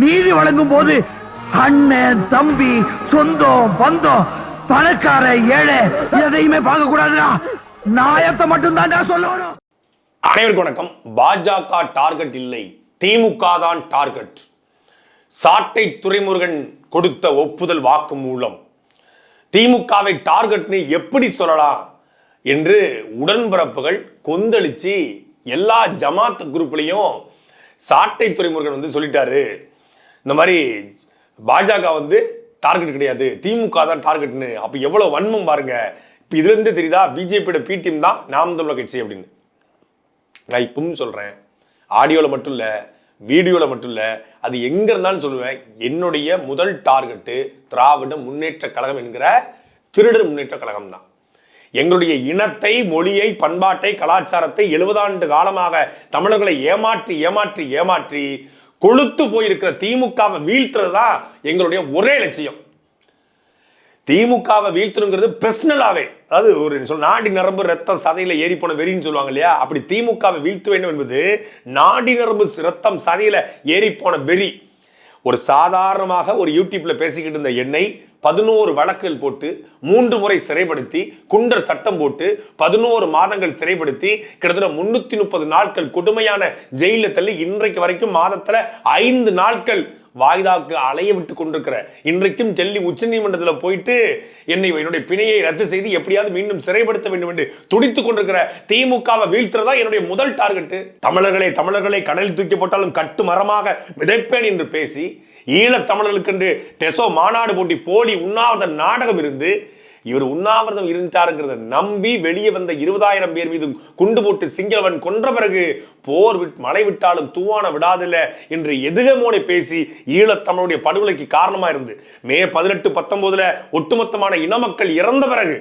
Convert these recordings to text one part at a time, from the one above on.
நீதி வழங்கும் போது அண்ணன் தம்பி சொந்தம் பந்தம் பணக்கார ஏழை எதையுமே பார்க்க கூடாதுடா நாயத்தை மட்டும் தான் சொல்லணும். அனைவருக்கும் வணக்கம். பாஜக டார்கெட் இல்லை. திமுக தான் டார்கெட். சாட்டை துறைமுருகன் கொடுத்த ஒப்புதல் வாக்கு மூலம் திமுகவை டார்கெட்னு எப்படி சொல்லலாம் என்று உடன்பிறப்புகள் கொந்தளிச்சு எல்லா ஜமாத் குரூப்லையும் சாட்டை துறைமுருகன் வந்து சொல்லிட்டாரு. இந்த மாதிரி பாஜக வந்து டார்கெட் கிடையாது. திமுக தான் டார்கெட்னு அப்போ எவ்வளோ வன்மம் பாருங்க. இப்போ இதுலேருந்து தெரியுதா? பிஜேபியோட பி டீம் தான் நாம் தமிழர் கட்சி அப்படின்னு. நான் இப்பவும் சொல்கிறேன் ஆடியோவில் மட்டும் இல்லை வீடியோவில் மட்டும் இல்லை அது எங்கே இருந்தாலும் சொல்லுவேன். என்னுடைய முதல் டார்கெட்டு திராவிட முன்னேற்ற கழகம் என்கிற திருடர் முன்னேற்ற கழகம் தான். எங்களுடைய இனத்தை மொழியை பண்பாட்டை கலாச்சாரத்தை எழுபதாண்டு காலமாக தமிழர்களை ஏமாற்றி ஏமாற்றி ஏமாற்றி கொளுத்து போயிருக்கிற திமுகவை வீழ்த்துறது தான் எங்களுடைய ஒரே லட்சியம். திமுகவை வீழ்த்தணுங்கிறது பர்சனலாவே அதாவது ஒரு சொல் நாடி நரம்பு ரத்தம் சதையில ஏறி போன வெறின்னு சொல்லுவாங்க இல்லையா? அப்படி திமுகவை வீழ்த்த வேண்டும் என்பது நாடி நரம்பு ரத்தம் சதையில ஏறி போன வெறி. ஒரு சாதாரணமாக ஒரு யூடியூப்ல பேசிக்கிட்டு இருந்த என்னை பதினோரு வழக்குகள் போட்டு மூன்று முறை சிறைப்படுத்தி குண்டர் சட்டம் போட்டு பதினோரு மாதங்கள் சிறைப்படுத்தி கிட்டத்தட்ட முன்னூத்தி முப்பது நாட்கள் கொடுமையான ஜெயில தள்ளி இன்றைக்கு வரைக்கும் மாதத்துல ஐந்து நாட்கள் வாய்தாக்கு அலைய விட்டு கொண்டிருக்கிற. இன்றைக்கும் டெல்லி உச்சநீதிமன்றத்தில் போயிட்டு என்னை என்னுடைய பிணையை ரத்து செய்து எப்படியாவது மீண்டும் சிறைப்படுத்த வேண்டும் என்று துடித்துக் கொண்டிருக்கிற திமுகவை வீழ்த்துறதா என்னுடைய முதல் டார்கெட்டு. தமிழர்களை தமிழர்களை கடலில் தூக்கி போட்டாலும் கட்டு மரமாக விதைப்பேன் என்று பேசி ஈழத் தமிழர்களுக்கென்று டெசோ மாநாடு போட்டி போலி உண்ணாவிரத நாடகம் இருந்து இவர் உண்ணாவிரதம் இருந்தாருங்கிறத நம்பி வெளியே வந்த இருபதாயிரம் பேர் மீது குண்டு போட்டு சிங்களவன் கொன்ற பிறகு போர் விட் மழை விட்டாலும் தூவான விடாதில்ல என்று எதுகமோனை பேசி ஈழத்தமிழுடைய படுகொலைக்கு காரணமா இருந்து மே பதினெட்டு பத்தொன்பதுல ஒட்டுமொத்தமான இன மக்கள் இறந்த பிறகு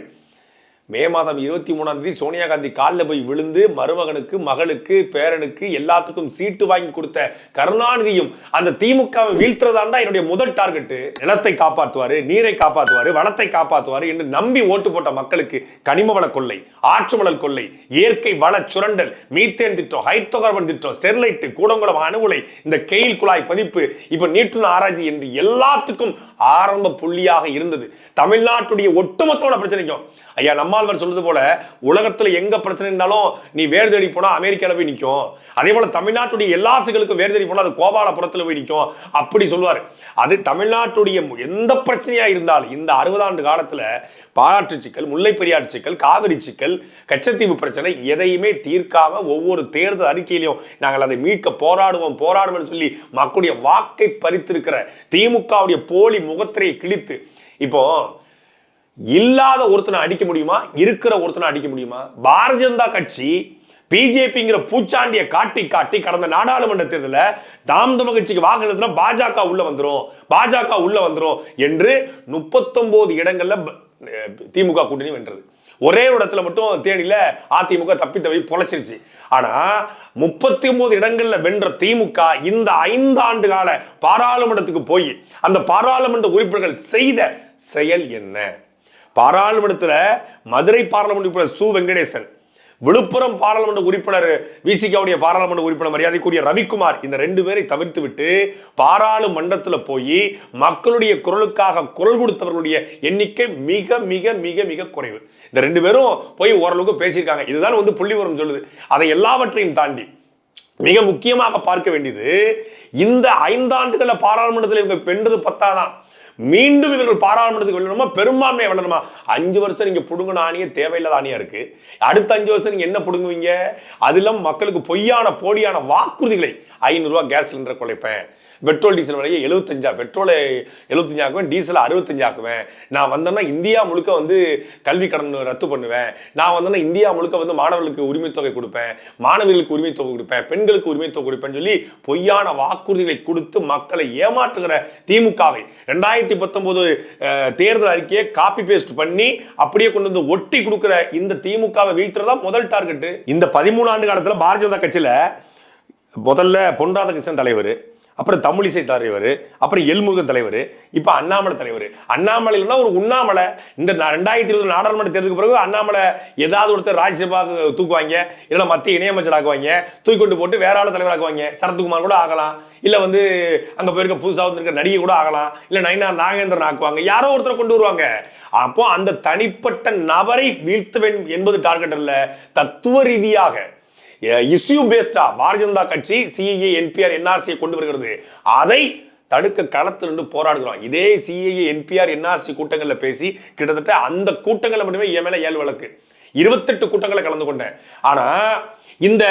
மே மாதம் இருபத்தி மூணாம் தேதி சோனியா காந்தி காலில் போய் விழுந்து மருமகனுக்கு மகளுக்கு பேரனுக்கு எல்லாத்துக்கும் சீட்டு வாங்கி கொடுத்த கருணாநிதியும் அந்த திமுகவை வீழ்த்துறதாண்டா என்னுடைய முதல் டார்கெட்டு. நிலத்தை காப்பாற்றுவாரு நீரை காப்பாற்றுவாரு வளத்தை காப்பாற்றுவாரு என்று நம்பி ஓட்டு போட்ட மக்களுக்கு கனிம வள கொள்ளை ஆற்றுமணல் கொள்ளை இயற்கை வள சுரண்டல் மீத்தேன் திட்டம் ஹைட்ரோகார்பன் திட்டம் ஸ்டெர்லைட்டு கூடங்குளம் அணுகுலை இந்த கெயில் குழாய் பதிப்பு இப்ப நீற்றுண ஆராய்ச்சி என்று எல்லாத்துக்கும் ஆரம்ப புள்ளியாக இருந்தது. தமிழ்நாட்டுடைய ஒட்டுமொத்தமான பிரச்சனைக்கும் ஐயா நம்மாழ்வர் சொல்றது போல உலகத்துல எங்க பிரச்சனை இருந்தாலும் நீ வேறு தேடி போனா அமெரிக்காவில் போய் நிற்கும் அதே போல தமிழ்நாட்டுடைய எல்லா சிகளுக்கும் வேறு தேடி போனா அது கோபாலபுரத்தில் போய் நிற்கும் அப்படி சொல்லுவார் அது தமிழ்நாட்டுடைய எந்த பிரச்சனையா இருந்தாலும் இந்த அறுபதாண்டு காலத்துல பாராட்டு சிக்கல் முல்லை பெரியாறு சிக்கல் காவிரி சிக்கல் கச்சத்தீவு பிரச்சனை எதையுமே தீர்க்காம ஒவ்வொரு தேர்தல் அறிக்கையிலையும் நாங்கள் அதை மீட்க போராடுவோம் போராடுவோம் சொல்லி மக்களுடைய வாக்கை பறித்திருக்கிற திமுகவுடைய போலி முகத்திரையை கிழித்து இப்போ இல்லாத ஒருத்தனை அடிக்க முடியுமா? இருக்கிற ஒருத்தனை அடிக்க முடியுமா? பாரதிய ஜனதா கட்சி பிஜேபிங்கிற பூச்சாண்டியை காட்டி காட்டி கடந்த நாடாளுமன்ற தேர்தலில் தாம் தமிழ் கட்சிக்கு வாக்கு செலுத்தினா பாஜக உள்ள வந்துடும் பாஜக உள்ள வந்துடும் என்று முப்பத்தொன்பது இடங்கள்ல திமுக கூட்டணி வென்றது. ஒரே ஒரு இடத்துல மட்டும் தேனியில அதிமுக தப்பி தவி பொழைச்சிருச்சு. ஆனா முப்பத்தி ஒன்பது இடங்கள்ல வென்ற திமுக இந்த ஐந்து ஆண்டு கால பாராளுமன்றத்துக்கு போய் அந்த பாராளுமன்ற உறுப்பினர்கள் செய்த செயல் என்ன? பாராளுமன்றத்தில் மதுரை பாராளுமன்ற உறுப்பினர் சு. வெங்கடேசன் விழுப்புரம் பாராளுமன்ற உறுப்பினர் விசிகாவுடைய பாராளுமன்ற உறுப்பினர் மரியாதைக்குரிய ரவிக்குமார் இந்த ரெண்டு பேரை தவிர்த்து விட்டு பாராளுமன்றத்தில் போய் மக்களுடைய குரலுக்காக குரல் கொடுத்தவர்களுடைய எண்ணிக்கை மிக மிக மிக மிக குறைவு. இந்த ரெண்டு பேரும் போய் ஓரளவுக்கு பேசியிருக்காங்க. இதுதான் வந்து புள்ளிவரம் சொல்லுது. அதை எல்லாவற்றையும் தாண்டி மிக முக்கியமாக பார்க்க வேண்டியது இந்த ஐந்தாண்டுகளில் பாராளுமன்றத்தில் இவங்க வென்றது பத்தாதான். மீண்டும் இவர்கள் பாராளுமன்றத்துக்கு வெளியணுமா பெரும்பான்மை வெல்லணுமா அஞ்சு வருஷம் நீங்கள் பிடுங்கின ஆணியே தேவையில்லாத ஆணியா இருக்கு. அடுத்த அஞ்சு வருஷம் நீங்கள் என்ன பிடுங்குவீங்க? அதிலும் மக்களுக்கு பொய்யான போலியான வாக்குறுதிகளை ஐநூறுரூவா கேஸ் சிலிண்டர் குலைப்பேன். பெட்ரோல் டீசல் விலையை எழுபத்தஞ்சா பெட்ரோலை எழுபத்தஞ்சு ஆக்குவேன் டீசலை அறுபத்தஞ்சு ஆக்குவேன் நான் வந்தேன்னா இந்தியா முழுக்க வந்து கல்வி கடன் ரத்து பண்ணுவேன். நான் வந்தேன்னா இந்தியா முழுக்க வந்து மாணவர்களுக்கு உரிமை தொகை கொடுப்பேன். மாணவர்களுக்கு உரிமை தொகை கொடுப்பேன். பெண்களுக்கு உரிமை தொகை கொடுப்பேன்னு சொல்லி பொய்யான வாக்குறுதிகளை கொடுத்து மக்களை ஏமாற்றுகிற திமுகவை ரெண்டாயிரத்தி பத்தொன்பது தேர்தல் அறிக்கையை காப்பி பேஸ்ட் பண்ணி அப்படியே கொண்டு வந்து ஒட்டி கொடுக்குற இந்த திமுகவை வீழ்த்துறதா முதல் டார்கெட் இந்த பதிமூணு ஆண்டு காலத்தில் பாரதிய ஜனதா கட்சியில் முதல்ல பொன் ராதாகிருஷ்ணன் தலைவர். அப்புறம் தமிழிசை தலைவர் அப்புறம் எல்முருகன் தலைவர் இப்போ அண்ணாமலை தலைவர். அண்ணாமலைனா ஒரு உண்ணாமலை. இந்த ரெண்டாயிரத்தி இருபது நாடாளுமன்ற தேர்தலுக்கு பிறகு அண்ணாமலை ஏதாவது ஒருத்தர் ராஜ்யசபா தூக்குவாங்க இல்லைன்னா மத்திய இணையமைச்சர் ஆக்குவாங்க தூக்கி கொண்டு போட்டு வேற ஆள் தலைவர் ஆக்குவாங்க சரத்குமார் கூட ஆகலாம். இல்லை வந்து அங்கே போயிருக்க புதுசாக வந்திருக்க நடிகை கூட ஆகலாம். இல்லை நயனார் நாகேந்திரன் ஆக்குவாங்க. யாரோ ஒருத்தரை கொண்டு வருவாங்க. அப்போ அந்த தனிப்பட்ட நபரை வீழ்த்த வேண்டும் என்பது டார்கெட் அல்ல தத்துவ ரீதியாக இஸ்யூ பேஸ்டா பாரதிய ஜனதா கட்சி சிஏஏ என்பிஆர் என்ஆர்சியை கொண்டு வருகிறது. அதை தடுக்க களத்தில் நின்று போராடுகிறோம். இதே சிஏஏ என்பிஆர் என்ஆர்சி கூட்டங்களில் பேசி கிட்டத்தட்ட அந்த கூட்டங்களில் மட்டுமே என் மேலே ஏழு வழக்கு. இருபத்தெட்டு கூட்டங்களை கலந்து கொண்டேன். ஆனால் இந்த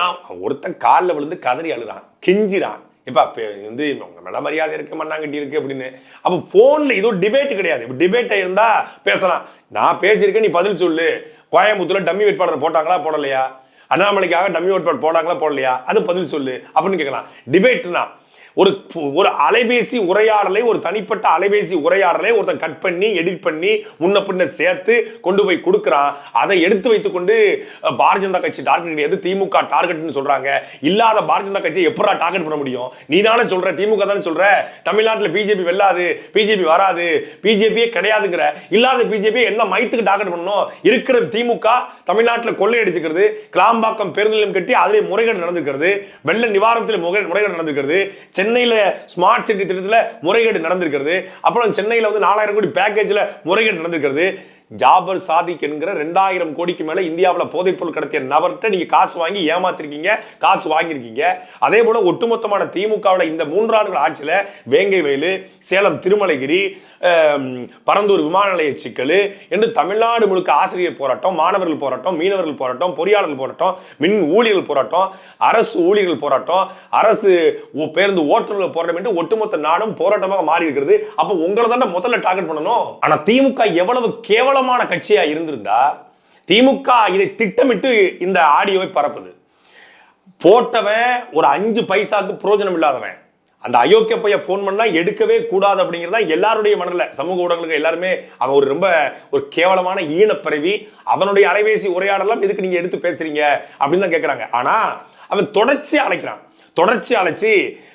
நான் ஒருத்தன் காலில் விழுந்து கதறி அழுறான் கெஞ்சிறான். இப்போ வந்து உங்க மேல மரியாதை இருக்கு மண்ணாங்கட்டி இருக்கு அப்படின்னு அப்போ ஃபோனில் இது டிபேட் கிடையாது. இப்போ டிபேட்டாக இருந்தால் பேசலாம். நான் பேசியிருக்கேன் நீ பதில் சொல்லு. கோயம்புத்தூரில் டம்மி வேட்பாளர் போட்டாங்களா போடலையா? அண்ணாமலைக்காக டம்மி வேட்பாளர் போடாங்களா போடலையா? அது பதில் சொல்லு. அப்படின்னு கேட்கலாம். டிபேட்னா ஒரு ஒரு அலைபேசி உரையாடலை ஒரு தனிப்பட்ட அலைபேசி உரையாடலை ஒருத்தன் கட் பண்ணி எடிட் பண்ணி முன்ன பின்ன சேர்த்து கொண்டு போய் கொடுக்குறான். அதை எடுத்து வைத்துக்கொண்டு பாரதிய ஜனதா கட்சி டார்கெட் கிடையாது. திமுக டார்கெட்னு சொல்றாங்க. இல்லாத பாரதிய ஜனதா கட்சியை எப்படா டார்கெட் பண்ண முடியும்? நீ தானே சொல்ற திமுக தானே சொல்ற? தமிழ்நாட்டில் பிஜேபி வெல்லாது பிஜேபி வராது பிஜேபியே கிடையாதுங்கிற. இல்லாத பிஜேபி என்ன மைத்துக்கு டார்கெட் பண்ணணும்? இருக்கிற திமுக தமிழ்நாட்டில் கொள்ளையடிச்சுக்கிறது கிளாம்பாக்கம் பேருந்து நிலையம் கட்டி அதிலே முறைகேடு நடந்துக்கிறது வெள்ள நிவாரணத்தில் முறை முறைகேடு நடந்துக்கிறது சென்னையில் ஸ்மார்ட் சிட்டி திட்டத்தில் முறைகேடு நடந்திருக்கிறது. அப்புறம் சென்னையில் வந்து நாலாயிரம் கோடி பேக்கேஜில் முறைகேடு நடந்திருக்கிறது. ஜாபர் சாதிக் என்கிற ரெண்டாயிரம் கோடிக்கு மேலே இந்தியாவில் போதைப்பொருள் கடத்திய நபர்கிட்ட நீங்கள் காசு வாங்கி ஏமாத்திருக்கீங்க காசு வாங்கியிருக்கீங்க. அதே போல் ஒட்டுமொத்தமான திமுகவில் இந்த மூன்றாண்டுகள் ஆட்சியில் வேங்கை வயலு சேலம் திருமலைகிரி பரந்தூர் விமான நிலைய சிக்கல் என்று தமிழ்நாடு முழுக்க ஆசிரியர் போராட்டம் மாணவர்கள் போராட்டம் மீனவர்கள் போராட்டம் பொறியாளர்கள் போராட்டம் மின் ஊழியர்கள் போராட்டம் அரசு ஊழியர்கள் போராட்டம் அரசு பேருந்து ஓட்டுநர்கள் போராட்டம் என்று ஒட்டுமொத்த நாடும் போராட்டமாக மாறி இருக்கிறது அப்போ உங்களை தானே முதல்ல டார்கெட் பண்ணணும். ஆனால் திமுக எவ்வளவு கேவலமான கட்சியாக இருந்திருந்தா திமுக இதை திட்டமிட்டு இந்த ஆடியோவை பரப்புது. போட்டவன் ஒரு அஞ்சு பைசாக்கு பிரயோஜனம் இல்லாதவன். அந்த அயோக்கிய பைய ஃபோன் பண்ணா எடுக்கவே கூடாது அப்படிங்கிறது தான் எல்லாருடைய மனதில் சமூக ஊடகங்களுக்கு எல்லாருமே அவன் ஒரு ரொம்ப ஒரு கேவலமான ஈனப்பிறவி அவனுடைய அலைபேசி உரையாடலாம் எதுக்கு நீங்க எடுத்து பேசுறீங்க? அப்படின்னு தான் கேட்குறாங்க ஆனா அவன் தொடர்ச்சி அழைக்கிறான். தொடர்ச்சி அழைச்சி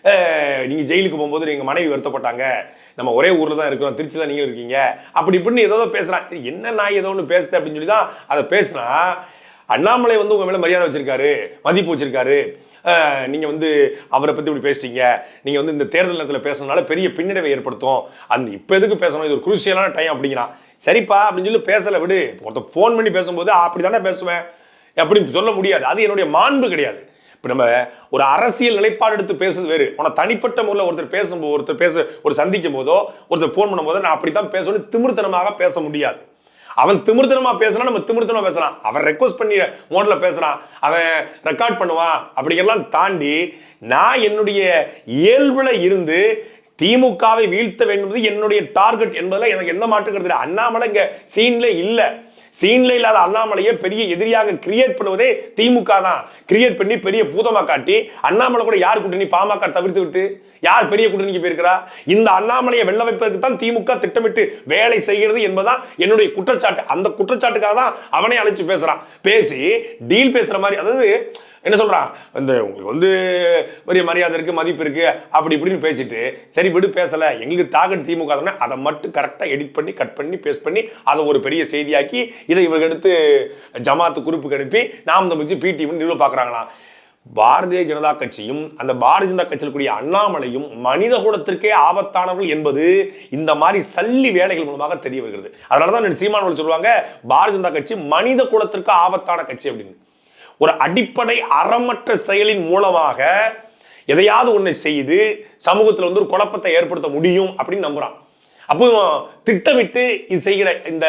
நீங்கள் நீங்க ஜெயிலுக்கு போகும்போது நீங்க மனைவி வருத்தப்பட்டாங்க. நம்ம ஒரே ஊரில் தான் இருக்கிறோம். திருச்சி தான் நீங்கள் இருக்கீங்க. அப்படி இப்படின்னு ஏதோ பேசுகிறான் என்ன நான் ஏதோ ஒன்று பேசுது அப்படின்னு சொல்லி தான் அதை பேசுனா அண்ணாமலை வந்து உங்கள் மேலே மரியாதை வச்சிருக்காரு மதிப்பு வச்சிருக்காரு. நீங்கள் வந்து அவரை பற்றி இப்படி பேசிட்டீங்க நீங்கள் வந்து இந்த தேர்தல் நேரத்தில் பேசுனதுனால பெரிய பின்னடைவை ஏற்படுத்தும். அந்த இப்போ எதுக்கு பேசணும்? இது ஒரு குருசியலான டைம் அப்படிங்கிறான் சரிப்பா அப்படின்னு சொல்லி பேசலை விடு. ஒருத்தர் ஃபோன் பண்ணி பேசும்போது அப்படி தானே பேசுவேன். அப்படி சொல்ல முடியாது. அது என்னுடைய மாண்பு கிடையாது. இப்போ நம்ம ஒரு அரசியல் நிலைப்பாடு எடுத்து பேசுறது வேறு. ஆனால் தனிப்பட்ட முறையில் ஒருத்தர் பேசும்போது ஒருத்தர் பேச ஒரு சந்திக்கும் போதோ ஒருத்தர் ஃபோன் பண்ணும்போதோ நான் அப்படி தான் பேசணும்னு திமிர்த்தனமாக பேச முடியாது. அவன் திமிர்த்தனமா பேசுனா நம்ம திமிர்த்தனமா பேசுகிறான் அவன் ரெக்வஸ்ட் பண்ணி மோட்ல பேசுறான். அவன் ரெக்கார்ட் பண்ணுவான். அப்படிங்கெல்லாம் தாண்டி நான் என்னுடைய இயல்புல இருந்து திமுகவை வீழ்த்த வேண்டும் என்னுடைய டார்கெட் என்பதில் எனக்கு எந்த மாற்றம் இல்லை. அண்ணாமலை இங்க சீன்ல இல்லை. சீன்ல இல்லாத அண்ணாமலையை பெரிய எதிரியாக கிரியேட் பண்ணுவதே திமுக தான். கிரியேட் பண்ணி பெரிய பூதமா காட்டி அண்ணாமலை கூட யார் கூட்டணி பாமக தவிர்த்து விட்டு யார் பெரிய கூட்டணிக்கு போயிருக்கிறா? இந்த அண்ணாமலையை வெள்ள வைப்பதற்கு தான் திமுக திட்டமிட்டு வேலை செய்கிறது என்பதுதான் என்னுடைய குற்றச்சாட்டு. அந்த குற்றச்சாட்டுக்காக தான் அவனே அழைச்சு பேசுறான். பேசி டீல் பேசுற மாதிரி அதாவது என்ன சொல்றான்? இந்த உங்களுக்கு வந்து பெரிய மரியாதை இருக்கு மதிப்பு இருக்கு அப்படி இப்படின்னு பேசிட்டு சரி விடு பேசல. எங்களுக்கு தாக்கட் திமுக அதை மட்டும் கரெக்டாக எடிட் பண்ணி கட் பண்ணி பேஸ்ட் பண்ணி அதை ஒரு பெரிய செய்தியாக்கி இதை இவங்க எடுத்து ஜமாத்து குறிப்புக்கு அனுப்பி நாம் தமிச்சு பிடிஎம் நிறுவ பார்க்குறாங்களாம். பாரதிய ஜனதா கட்சியும் அந்த பாரதிய ஜனதா கட்சியில் கூடிய அண்ணாமலையும் மனித குலத்திற்கே ஆபத்தானவர்கள் என்பது இந்த மாதிரி சல்லி வேலைகள் மூலமாக தெரிய வருகிறது. அதனால தான் சீமானவர்கள் சொல்லுவாங்க பாரதிய ஜனதா கட்சி மனித குலத்திற்கு ஆபத்தான கட்சி அப்படின்னு. ஒரு அடிப்படை அறமற்ற செயலின் மூலமாக எதையாவது ஒன்றை செய்து சமூகத்தில் வந்து ஒரு குழப்பத்தை ஏற்படுத்த முடியும் அப்படின்னு நம்புறான். அப்போ திட்டமிட்டு இது செய்கிற இந்த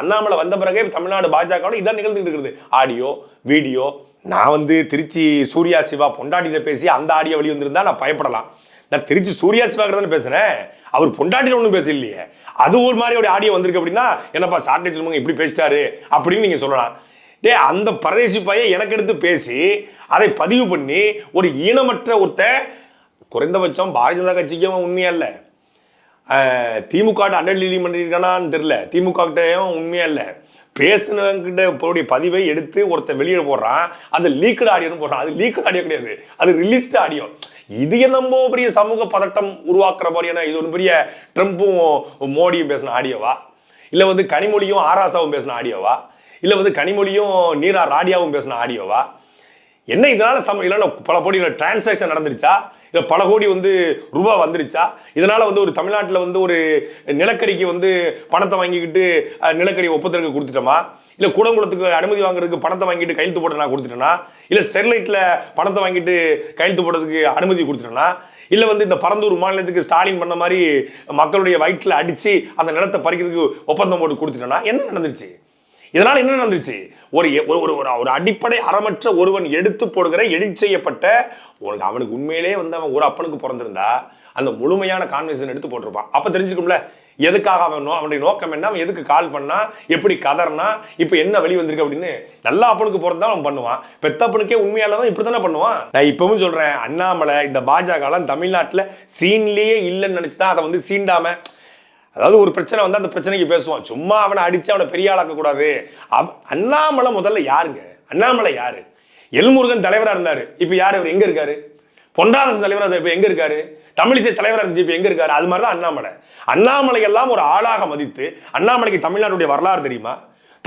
அண்ணாமலை வந்த பிறகே தமிழ்நாடு பாஜகவில் இதான் நிகழ்ந்துட்டு இருக்கிறது ஆடியோ வீடியோ நான் வந்து திருச்சி சூர்யா சிவா பொண்டாட்டியில் பேசி அந்த ஆடியோ வழி வந்திருந்தா நான் பயப்படலாம். நான் திருச்சி சூர்யா சிவா கிட்ட தானே பேசுறேன் அவர் பொண்டாட்டியில் ஒன்றும் பேச இல்லையே. அது ஒரு மாதிரி ஒரு ஆடியோ வந்திருக்கு அப்படின்னா என்னப்பா சாட்டை சொல்லுங்க இப்படி பேசிட்டாரு அப்படின்னு நீங்கள் சொல்லலாம். டே அந்த பரதேசி பையன் எனக்கு எடுத்து பேசி அதை பதிவு பண்ணி ஒரு ஈனமற்ற ஒருத்த குறைந்தபட்சம் பாரதிய ஜனதா கட்சிக்கும் உண்மையா இல்லை. திமுக அண்டர்லீலி பண்ணியிருக்கானான்னு தெரில திமுக கிட்டையும் உண்மையா இல்லை. பேசினவங்கிட்ட போடைய பதிவை எடுத்து ஒருத்தன் வெளியே போடுறான் அது லீக்கட் ஆடியோன்னு போடுறான். அது லீக்கட் ஆடியோ கிடையாது. அது ரிலீஸ்டு ஆடியோ இது என்னமோ பெரிய சமூக பதட்டம் உருவாக்குற மாதிரியான இது ஒரு பெரிய ட்ரம்ப்பும் மோடியும் பேசின ஆடியோவா இல்லை வந்து கனிமொழியும் ஆராசாவும் பேசின ஆடியோவா இல்லை வந்து கனிமொழியும் நீரா ராடியாவும் பேசின ஆடியோவா என்ன இதனால சம இல்லைன்னா பல கோடி டிரான்சாக்ஷன் நடந்துருச்சா? இல்லை பல கோடி வந்து ரூபா வந்துருச்சா? இதனால் வந்து ஒரு தமிழ்நாட்டில் வந்து ஒரு நிலக்கரிக்கு வந்து பணத்தை வாங்கிக்கிட்டு நிலக்கரி ஒப்பந்தத்துக்கு கொடுத்துட்டோமா? இல்லை கூடங்குளத்துக்கு அனுமதி வாங்குறதுக்கு பணத்தை வாங்கிட்டு கையெழுத்து போட்டு நான் கொடுத்துட்டேனா? இல்லை ஸ்டெர்லைட்டில் பணத்தை வாங்கிட்டு கையெழுத்து போடுறதுக்கு அனுமதி கொடுத்துட்டேனா? இல்லை வந்து இந்த பரந்தூர் மாநிலத்துக்கு ஸ்டாலின் பண்ண மாதிரி மக்களுடைய வயிற்றில் அடித்து அந்த நிலத்தை பறிக்கிறதுக்கு ஒப்பந்தம் போட்டு கொடுத்துட்டேனா? என்ன நடந்துருச்சு? இதனால் என்ன நடந்துச்சு ஒரு ஒரு ஒரு ஒரு- ஒரு அடிப்படை அறமற்ற ஒருவன் எடுத்து போடுகிற எடிட் செய்யப்பட்ட உனக்கு அவனுக்கு உண்மையிலே வந்து அவன் ஒரு அப்பனுக்கு பிறந்திருந்தா அந்த முழுமையான கான்வெர்சேஷன் எடுத்து போட்டிருப்பான். அப்போ தெரிஞ்சுக்கும்ல எதுக்காக அவன் நோ- அவனுடைய நோக்கம் என்ன? அவன் எதுக்கு கால் பண்ணா? எப்படி கதறனா இப்போ என்ன வெளி வந்திருக்கு அப்படின்னு? நல்லா அப்பனுக்கு பிறந்தா அவன் பண்ணுவான். பெத்தப்பனுக்கே உண்மையால தான் இப்படி தானே பண்ணுவான். நான் இப்பவும் சொல்றேன் அண்ணாமலை இந்த பாஜகலாம் தமிழ்நாட்டில் சீன்லேயே இல்லைன்னு நினச்சி தான் அதை வந்து சீண்டாமல் அதாவது ஒரு பிரச்சனை வந்து அந்த பிரச்சனைக்கு பேசுவான். சும்மா அவனை அடிச்சு அவனை பெரிய ஆளாக்கக்கூடாது அவ- அண்ணாமலை முதல்ல யாருங்க? அண்ணாமலை யாரு? எல்முருகன் தலைவராக இருந்தார். இப்போ யார்? இவர் எங்கே இருக்காரு? பொன்ராதாசன் தலைவராக இப்போ எங்கே எங்க இருக்காரு? தமிழிசை தலைவராக இருந்துச்சு இப்போ எங்கே இருக்காரு? அது மாதிரி தான் அண்ணாமலை. அண்ணாமலை எல்லாம் ஒரு ஆளாக மதித்து அண்ணாமலைக்கு தமிழ்நாட்டுடைய வரலாறு தெரியுமா?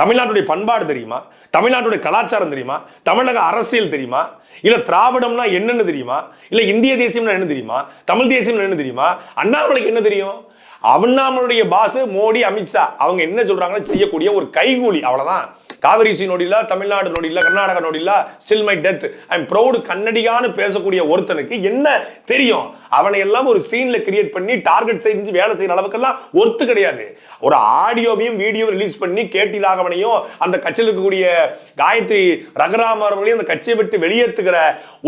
தமிழ்நாட்டுடைய பண்பாடு தெரியுமா? தமிழ்நாட்டுடைய கலாச்சாரம் தெரியுமா? தமிழக அரசியல் தெரியுமா? இல்லை திராவிடம்னா என்னென்னு தெரியுமா? இல்லை இந்திய தேசியம்னா என்ன தெரியுமா? தமிழ் தேசியம்னா என்ன தெரியுமா? அண்ணாமலைக்கு என்ன தெரியும்? அண்ணாமலுடைய பாஸ் மோடி அமித்ஷா அவங்க என்ன சொல்றாங்கன்னு செய்யக்கூடிய ஒரு கைகூலி. அவ்வளவுதான். காவிரிசி நோடிலா தமிழ்நாடு நோடிலா Karnataka நோடிலா still my death I am proud கன்னடிகான்னு பேசக்கூடிய ஒருத்தனுக்கு என்ன தெரியும்? அவனை எல்லாம் ஒரு சீன்ல கிரியேட் பண்ணி டார்கெட் செஞ்சு வேலை செய்யற அளவுக்கெல்லாம் ஒர்த்து கிடையாது. ஒரு ஆடியோவையும் வீடியோ ரிலீஸ் பண்ணி கேட்டிலாகவனையும் அந்த கட்சியில் இருக்கக்கூடிய காயத்ரி ரகராம அவர்களையும் அந்த கட்சியை விட்டு வெளியேற்றுகிற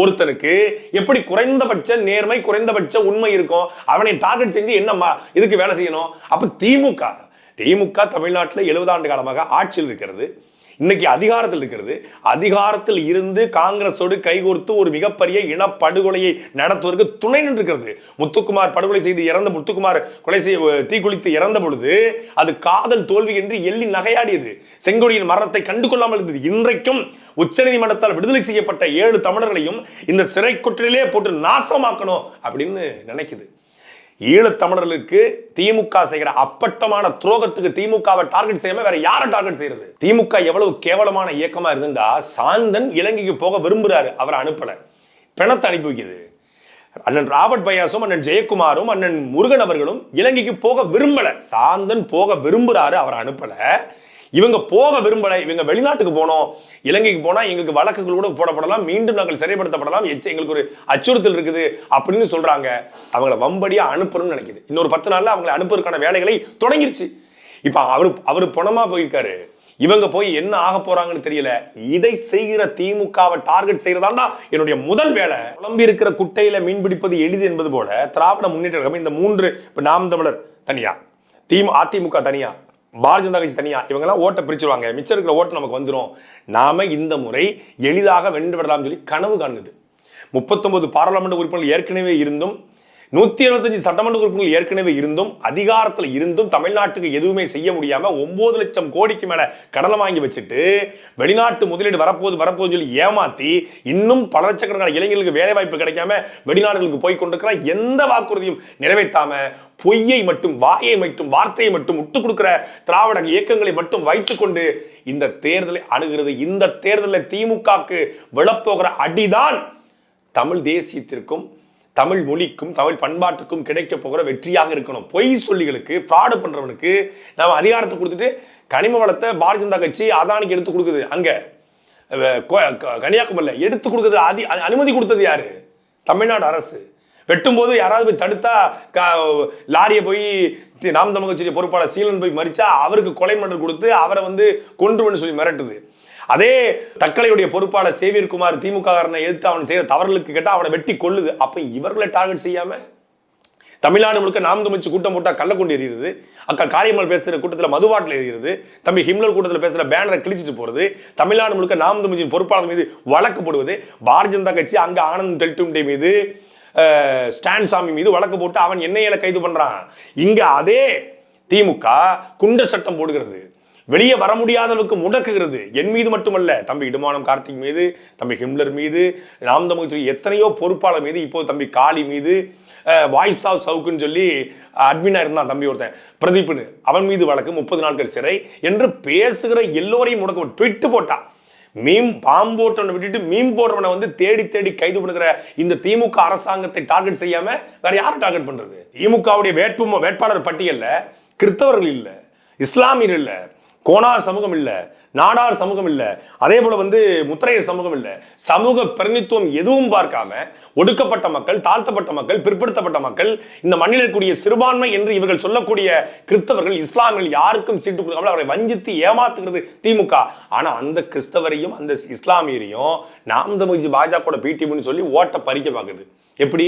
ஒருத்தனுக்கு எப்படி குறைந்தபட்ச நேர்மை குறைந்தபட்ச உண்மை இருக்கும்? அவனை டார்கெட் செஞ்சு என்னம்மா இதுக்கு வேலை செய்யணும்? அப்போ திமுக திமுக தமிழ்நாட்டில் எழுபது ஆண்டு காலமாக ஆட்சியில் இருக்கிறது. இன்னைக்கு அதிகாரத்தில் இருக்கிறது. அதிகாரத்தில் இருந்து காங்கிரஸோடு கைகோர்த்து ஒரு மிகப்பெரிய இனப்படுகொலையை நடத்துவதற்கு துணை நின்றிருக்கிறது. முத்துக்குமார் படுகொலை செய்து இறந்த முத்துக்குமார் கொலை செய்ய தீக்குளித்து இறந்த பொழுது அது காதல் தோல்வி என்று எள்ளி நகையாடியது. செங்கொடியின் மரணத்தை கண்டு கொள்ளாமல் இருந்தது. இன்றைக்கும் உச்சநீதிமன்றத்தால் விடுதலை செய்யப்பட்ட ஏழு தமிழர்களையும் இந்த சிறை கொற்றிலே போட்டு நாசமாக்கணும் அப்படின்னு நினைக்குது. ஈழத்தமிழர்களுக்கு திமுக செய்கிற அப்பட்டமான துரோகத்துக்கு திமுகவை டார்கெட் செய்யாம வேற யாரை டார்கெட் செய்யறது? திமுக எவ்வளவு கேவலமான இயக்கமா இருந்தா சாந்தன் இலங்கைக்கு போக விரும்புறாரு அவரை அனுப்பல. பிணத்தை அனுப்பி வைக்குது. அண்ணன் ராபர்ட் பயாசும் அண்ணன் ஜெயக்குமாரும் அண்ணன் முருகன் அவர்களும் இலங்கைக்கு போக விரும்பல. சாந்தன் போக விரும்புறாரு அவரை அனுப்பல. இவங்க போக விரும்பல இவங்க வெளிநாட்டுக்கு போனோம் இலங்கைக்கு போனா எங்களுக்கு வழக்குகள் கூட போடப்படலாம் மீண்டும் நாங்கள் சிறைப்படுத்தப்படலாம் எச்ச- எங்களுக்கு ஒரு அச்சுறுத்தல் இருக்குது அப்படின்னு சொல்றாங்க. அவங்கள வம்படியா அனுப்பணும்னு நினைக்குது. இன்னொரு பத்து நாள்ல அவங்களை அனுப்புறதுக்கான வேலைகளை தொடங்கிருச்சு. இப்ப அவரு அவர் பணமா போயிருக்காரு. இவங்க போய் என்ன ஆக போறாங்கன்னு தெரியல. இதை செய்கிற திமுகவை டார்கெட் செய்யறதாண்டா என்னுடைய முதல் வேலை. குழம்பி இருக்கிற குட்டையில மீன் பிடிப்பது எளிது என்பது போல திராவிட முன்னேற்ற இந்த மூன்று இப்ப நாம் தமிழர் தனியா திமு அதிமுக தனியா பாரதிய ஜனதா கட்சி தனியா? இவங்கெல்லாம் ஓட்டை பிரிச்சுருவாங்க. மிச்சம் இருக்கிற ஓட்டு நமக்கு வந்துரும். நாம இந்த முறை எளிதாக வென்று விடலாம்னு சொல்லி கனவு காணுது முப்பத்தொன்பது பாராளுமன்ற உறுப்பினர்கள் ஏற்கனவே இருந்தும் நூத்தி எழுபத்தஞ்சு சட்டமன்ற உறுப்பினர்கள் ஏற்கனவே இருந்தும் அதிகாரத்தில் இருந்தும் தமிழ்நாட்டுக்கு எதுவுமே செய்ய முடியாம ஒன்பது லட்சம் கோடிக்கு மேல கடனை வாங்கி வச்சுட்டு வெளிநாட்டு முதலீடு வரப்போது வரப்போது சொல்லி ஏமாத்தி இன்னும் பல லட்சக்கணக்கான இளைஞர்களுக்கு வேலை வாய்ப்பு கிடைக்காம வெளிநாடுகளுக்கு போய் கொண்டிருக்கிற எந்த வாக்குறுதியும் நிறைவேற்றாம பொய்யை மட்டும் வாயை மட்டும் வார்த்தையை மட்டும் விட்டு கொடுக்கிற திராவிட இயக்கங்களை மட்டும் வைத்துக்கொண்டு இந்த தேர்தலை அணுகிறது இந்த தேர்தலில் திமுகக்கு விழப்போகிற அடிதான் தமிழ் தேசியத்திற்கும் தமிழ் மொழிக்கும் தமிழ் பண்பாட்டுக்கும் கிடைக்க போகிற வெற்றியாக இருக்கணும். பொய் சொல்லிகளுக்கு ஃப்ராடு பண்ணுறவனுக்கு நம்ம அதிகாரத்தை கொடுத்துட்டு கனிம வளத்தை பாரதிய ஜனதா கட்சி அதானிக்கு எடுத்து கொடுக்குது. அங்கே கன்னியாகுமரியில் க- கன்னியாகுமரியில எடுத்து கொடுக்குறது அதி அனுமதி கொடுத்தது யார்? தமிழ்நாடு அரசு. வெட்டும்போது யாராவது போய் தடுத்தா க- லாரியை போய் தி- நாம் தமிழ் கட்சி பொறுப்பாளர் சீலன் போய் மறிச்சா அவருக்கு கொலை மண்டல் கொடுத்து அவரை வந்து கொன்றுவன்னு சொல்லி மிரட்டுது. அதே தக்கலையுடைய பொறுப்பாளர் சேவியர் குமார் திமுக காரனை எதிர்த்து அவன் செய்கிற தவறுகளுக்கு கேட்டால் அவனை வெட்டி கொல்லுது. அப்போ இவர்களை டார்கெட் செய்யாம? தமிழ்நாடு முழுக்க நாம் தமிழ்ச்சி கூட்டம் போட்டால் கள்ள கொண்டு எறிகிறது. அக்கா காரியம்மாள் பேசுகிற கூட்டத்தில் மதுபாட்டில் எறிகிறது. தம்பி ஹிம்லர் கூட்டத்தில் பேசுகிற பேனரை கிழிச்சிட்டு போகிறது தமிழ்நாடு முழுக்க நாம் தமிழ்ச்சியின் பொறுப்பாளர் மீது வழக்கு போடுவது. பாரதிய ஜனதா கட்சி அங்கே ஆனந்த் டெல்டும்டே மீது ஸ்டான் சாமி மீது வழக்கு போட்டு அவன் என்னையில கைது பண்றான். இங்க அதே திமுக குண்டர் சட்டம் போடுகிறது. வெளியே வர முடியாத அளவுக்கு முடக்குகிறது. என் மீது மட்டுமல்ல தம்பி இடுமானம் கார்த்திக் மீது தம்பி ஹிம்லர் மீது நாம் தமிழ் சொல்லி எத்தனையோ பொறுப்பாளர் மீது இப்போ தம்பி காளி மீது வாய்ஸ் ஆஃப் சவுக்குன்னு சொல்லி அட்மினா இருந்தான் தம்பி ஒருத்தன். பிரதீப்னு அவன் மீது வழக்கு முப்பது நாட்கள் சிறை என்று பேசுகிற எல்லோரையும் முடக்க ட்விட்டு போட்டான் மீம் பாம்போட்டவனை விட்டுட்டு மீம் போடுறவனை வந்து தேடி தேடி கைது பண்ணுகிற இந்த திமுக அரசாங்கத்தை டார்கெட் செய்யாம வேற யார் டார்கெட் பண்றது? திமுகவுடைய வேட்பு வேட்பாளர் பட்டியல்ல கிறிஸ்தவர்கள் இல்லை இஸ்லாமியர் இல்லை கோணார் சமூகம் இல்லை நாடார் சமூகம் இல்லை அதே போல வந்து முத்திரையர் சமூகம் இல்லை. சமூக பிரதிநிதித்துவம் எதுவும் பார்க்காம ஒடுக்கப்பட்ட மக்கள் தாழ்த்தப்பட்ட மக்கள் பிற்படுத்தப்பட்ட மக்கள் இந்த மண்ணில் இருக்கக்கூடிய சிறுபான்மை என்று இவர்கள் சொல்லக்கூடிய கிறிஸ்தவர்கள் இஸ்லாமியர்கள் யாருக்கும் சீட்டு கொடுக்காமல் அவரை வஞ்சித்து ஏமாத்துகிறது திமுக. ஆனா அந்த கிறிஸ்தவரையும் அந்த இஸ்லாமியரையும் நாம் தமிழ்ச்சி பாஜக பிடிஎம்னு சொல்லி ஓட்ட பறிக்க பார்க்குது எப்படி?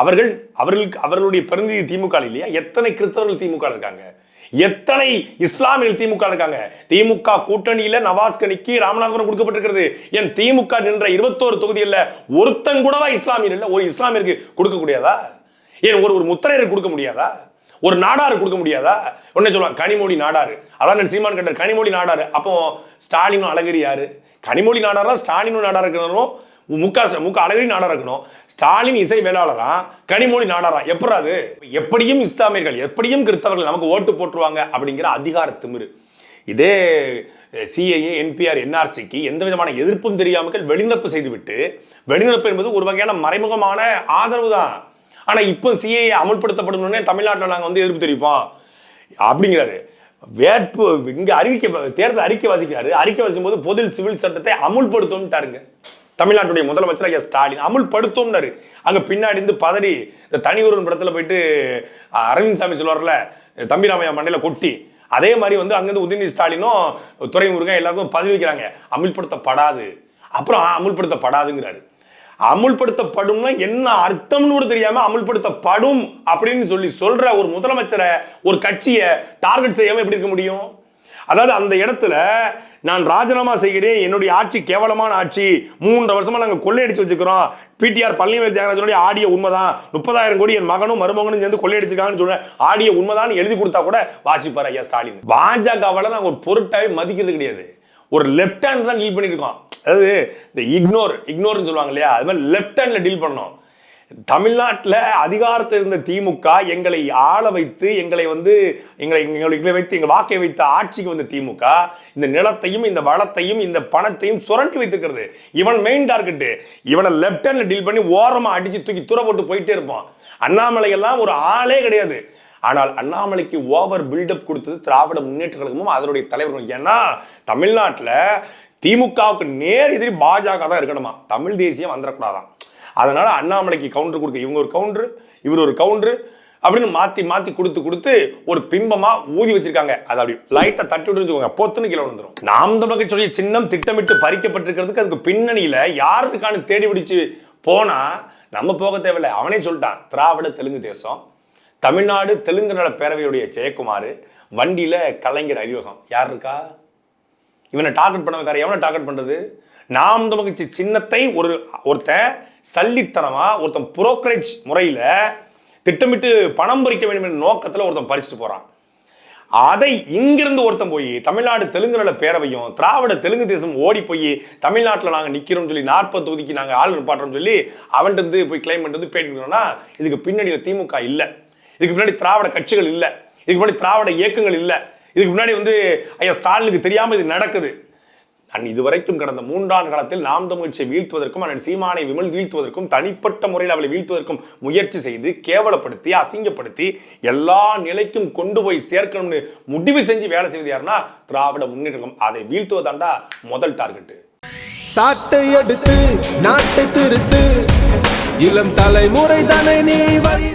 அவர்கள் அவர்களுக்கு அவர்களுடைய பிரதிநிதி திமுக இல்லையா? எத்தனை கிறிஸ்தவர்கள் திமுக இருக்காங்க? எத்தனை இஸ்லாமியில் திமுக இருக்காங்க? திமுக கூட்டணியில நவாஸ் கனிக்கு ராமநாதபுரம் கொடுக்கப்பட்டிருக்கிறது. என் திமுக நின்ற இருபத்தோரு தொகுதியில் ஒருத்தன் கூடவா இஸ்லாமியர் இல்லை? ஒரு இஸ்லாமியருக்கு கொடுக்க முடியாதா? ஏன் ஒரு ஒரு முத்திரையருக்கு கொடுக்க முடியாதா? ஒரு நாடாறு கொடுக்க முடியாதா? உடனே சொல்லுவாங்க கனிமொழி நாடாறு அதான் நான் சீமான் கேட்டார் கனிமொழி நாடாறு அப்போ ஸ்டாலினும் அழகிரி யாரு? கனிமொழி நாடாரா ஸ்டாலினும் நாடார் இருக்கணும் முக முக அழகிரி நாடார் இருக்கணும். ஸ்டாலின் இசை வேளாளரா கனிமொழி நாடாரா. எப்படி அது? எப்படியும் இஸ்லாமியர்கள் எப்படியும் கிறிஸ்தவர்கள் நமக்கு ஓட்டு போட்டுருவாங்க அப்படிங்கிற அதிகார திமிரு. இதே சிஐஏ என்பிஆர் என்ஆர்சிக்கு எந்த விதமான எதிர்ப்பும் தெரியாமல் வெளிநடப்பு செய்துவிட்டு வெளிநடப்பு என்பது ஒரு வகையான மறைமுகமான ஆதரவு தான். ஆனால் இப்போ சிஏஏ அமல்படுத்தப்படணும்னே தமிழ்நாட்டில் நாங்கள் வந்து எதிர்ப்பு தெரிவிப்போம். அப்படிங்கிறாரு. வேட்பு இங்கே அறிவிக்க தேர்தல் அறிக்கை வாசிக்கிறாரு. அறிக்கை வாசிக்கும் போது பொது சிவில் சட்டத்தை அமுல்படுத்தும்ட்டாருங்க. தமிழ்நாட்டுடைய முதலமைச்சர் ஐயா ஸ்டாலின் அமுல்படுத்தும்னாரு. அங்கே பின்னாடி இருந்து பதறி இந்த தனி ஒருவன் போயிட்டு அரவிந்த் சாமி சொல்லுவார்ல தம்பிராமையா மண்டையில் கொட்டி அதே மாதிரி வந்து அங்கேருந்து உதயநிதி ஸ்டாலினும் துறைமுருகன் எல்லாருக்கும் பதவி வைக்கிறாங்க. அமுல்படுத்தப்படாது. அப்புறம் அமுல்படுத்தப்படாதுங்கிறாரு. அமுல்படுத்தப்படும்னா என்ன அர்த்தம்னு கூட தெரியாம அமுல்படுத்தப்படும் அப்படின்னு சொல்லி சொல்ற ஒரு முதலமைச்சரை ஒரு கட்சியை டார்கெட் செய்யாம எப்படி இருக்க முடியும்? அதாவது அந்த இடத்துல நான் ராஜினாமா செய்கிறேன். என்னுடைய ஆட்சி கேவலமான ஆட்சி. மூன்று வருஷமா நாங்கள் கொள்ளையடிச்சு வச்சுக்கிறோம் பிடிஆர் பழனிவேல் தியாகராஜனுடைய ஆடிய உண்மைதான். முப்பதாயிரம் கோடி என் மகனும் மருமகனும் சேர்ந்து கொள்ளையடிச்சிருக்காங்கன்னு சொல்ற ஆடிய உண்மைதான் எழுதி கொடுத்தா கூட வாசிப்பார் ஐயா ஸ்டாலின். பாஜகவால நாங்கள் ஒரு பொருட்டாவே மதிக்கிறது கிடையாது. ஒரு லெஃப்ட் ஹேண்ட் தான் டீல் பண்ணிட்டு இருக்கோம். அதாவது இந்த இக்னோர் இக்னோர்னு சொல்லுவாங்க இல்லையா? அது மாதிரி லெஃப்ட் ஹேண்ட்ல டீல் பண்ணணும். தமிழ்நாட்டில் அதிகாரத்தில் இருந்த திமுக எங்களை ஆள வைத்து எங்களை வந்து எங்களை எங்களை வைத்து எங்கள் வாக்கை வைத்த ஆட்சிக்கு வந்த திமுக இந்த நிலத்தையும் இந்த வளத்தையும் இந்த பணத்தையும் சுரண்டி வைத்துக்கிறது. இவன் மெயின் டார்கெட்டு இவனை லெஃப்ட் ஹேண்டில் டீல் பண்ணி ஓரமாக அடித்து தூக்கி துற போட்டு போயிட்டே இருப்பான். அண்ணாமலை எல்லாம் ஒரு ஆளே கிடையாது. ஆனால் அண்ணாமலைக்கு ஓவர் பில்டப் கொடுத்தது திராவிட முன்னேற்ற கழகமும் அதனுடைய தலைவர்களும். ஏன்னா தமிழ்நாட்டில் திமுகவுக்கு நேர் எதிரி பாஜக தான் இருக்கணுமா? தமிழ் தேசியம் வந்துடக்கூடாதான். அதனால் அண்ணாமலைக்கு கவுண்டர் கொடுக்க இவங்க ஒரு கவுண்டரு இவர் ஒரு கவுண்டரு அப்படின்னு மாற்றி மாற்றி கொடுத்து கொடுத்து ஒரு பிம்பமாக ஊதி வச்சிருக்காங்க. அதை அப்படி லைட்டை தட்டி விட்டு வச்சுக்கோங்க பொத்துன்னு கீழே விழுந்துரும். நாம் தமிழக சொல்லிய சின்னம் திட்டமிட்டு பறிக்கப்பட்டிருக்கிறதுக்கு அதுக்கு பின்னணியில் யாருக்கான தேடி பிடிச்சு போனால் நம்ம போக தேவையில்லை. அவனே சொல்லிட்டான் திராவிட தெலுங்கு தேசம் தமிழ்நாடு தெலுங்கு நல பேரவையுடைய ஜெயக்குமார் வண்டியில் கலைஞர் அறிவகம் யார் இருக்கா? இவனை டார்கெட் பண்ண வேற எவனை டார்கெட் பண்ணுறது நாம் தமிழ்ச்சி சின்னத்தை ஒரு ஒருத்தன் சல்லித்தனமாக ஒருத்தன் புரோக்கரேஜ் முறையில் திட்டமிட்டு பணம் பறிக்க வேண்டும் என்ற நோக்கத்தில் ஒருத்தன் பறிச்சுட்டு போகிறான் அதை இங்கிருந்து ஒருத்தன் போய் தமிழ்நாடு தெலுங்கு நல பேரவையும் திராவிட தெலுங்கு தேசம் ஓடி போய் தமிழ்நாட்டில் நாங்கள் நிற்கிறோம்னு சொல்லி நாற்பது தொகுதிக்கு நாங்கள் ஆள் நிப்பாட்டுறோம்னு சொல்லி அவன்கிட்ட போய் கிளைம் பண்ணிட்டு வந்து இதுக்கு பின்னாடி திமுக இல்லை. இதுக்கு பின்னாடி திராவிட கட்சிகள் இல்லை. இதுக்கு முன்னாடி திராவிட இயக்கங்கள் இல்லை. இதுக்கு முன்னாடி வந்து ஐயா ஸ்டாலினுக்கு தெரியாமல் இது நடக்குது. நான் இதுவரைக்கும் கடந்த மூன்றாண்டு காலத்தில் நாம் தமிழ்ச்சியை வீழ்த்துவதற்கும் அண்ணன் சீமானை விமல் வீழ்த்துவதற்கும் தனிப்பட்ட முறையில் அவளை வீழ்த்துவதற்கும் முயற்சி செய்து கேவலப்படுத்தி அசிங்கப்படுத்தி எல்லா நிலைக்கும் கொண்டு போய் சேர்க்கணும்னு முடிவு செஞ்சு வேலை செய்வது யாருன்னா திராவிட முன்னேற்றம். அதை வீழ்த்துவதாண்டா முதல் டார்கெட்டு. சாட்டை எடுத்து நாட்டை திருத்து இளம் தலைமுறை தானே நீ வழி